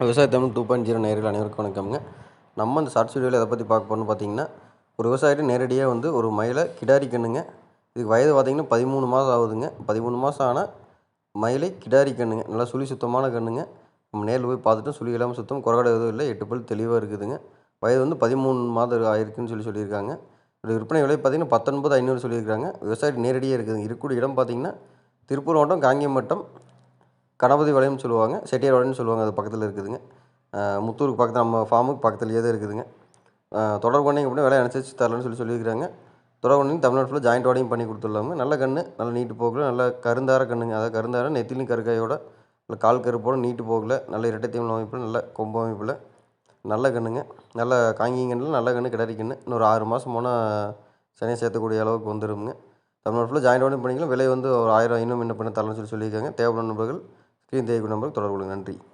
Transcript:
விவசாய Tamil two point zero நேரில் அனைவருக்கும் வணக்கம்ங்க. நம்ம இந்த ஷார்ட் வீடியோவில் எதை பற்றி பார்க்க போகணும்னு பார்த்தீங்கன்னா ஒரு விவசாயிட்டு நேரடியாக வந்து ஒரு மயிலை கிடாரி கண்ணுங்க. இதுக்கு வயது பார்த்திங்கன்னா பதிமூணு மாதம் ஆகுதுங்க. பதிமூணு மாதம் ஆனால் மயிலை கிடாரி கண்ணுங்க. நல்லா சுழி சுத்தமான கண்ணுங்க. நம்ம நேரில் போய் பார்த்துட்டு சுழி இல்லாமல் சுத்தம் குறகடை எதுவும் இல்லை எட்டு பல் தெளிவாக இருக்குதுங்க. வயது வந்து பதிமூணு மாதம் ஆயிருக்குன்னு சொல்லி சொல்லியிருக்காங்க. இதோட விற்பனை விலை பார்த்தீங்கன்னா பத்தொன்பது ஐநூறு சொல்லியிருக்காங்க. விவசாயிட்டு நேரடியாக இருக்குதுங்க இருக்கக்கூடிய இடம் பார்த்திங்கன்னா திருப்பூர் மாவட்டம் காங்கியம் வட்டம் கணபதி வளையம்னு சொல்லுவாங்க செட்டியார் வளையம்னு சொல்லுவாங்க அது பக்கத்தில் இருக்குதுங்க. முத்தூருக்கு பக்கத்தில் நம்ம ஃபார்முக்கு பக்கத்துலேயே தான் இருக்குதுங்க. தொடர்பு பண்ணிங்க அப்படின்னா விலை அனுசரித்து தரலன்னு சொல்லி சொல்லியிருக்காங்க தொடர்பு பண்ணி தமிழ்நாடு ஃபுல்லாக ஜாயிண்ட் வாடையும் பண்ணி கொடுத்துடலாங்க. நல்ல கன்று நல்ல நீட்டு போகல நல்ல கருந்தார கண்ணுங்க. அதாவது கருந்தார நெத்திலும் கருக்காயோட நல்ல கால் கருப்போட நீட்டு போகல நல்ல இரட்டை தீவன அமைப்பில் நல்ல கொம்பு அமைப்பில். நல்ல கண்ணுங்க. நல்ல காங்கிங்கன்றில் நல்ல கன்று கிடாரி கன்று இன்னொரு ஆறு மாதம் போனால் சனியை சேர்த்தக்கூடிய அளவுக்கு வந்துடுங்க தமிழ்நாடு ஃபுல்லாக ஜாயிண்ட் வாடையும் பண்ணிக்கலாம். விலை வந்து ஒரு ஆயிரம் இன்னும் என்ன பண்ண தரலன்னு சொல்லி சொல்லியிருக்காங்க. தேவையான நண்பர்கள் ஸ்க்ரீன் நம்பருக்கு தொடர்பு கொள்ளுங்கள். நன்றி.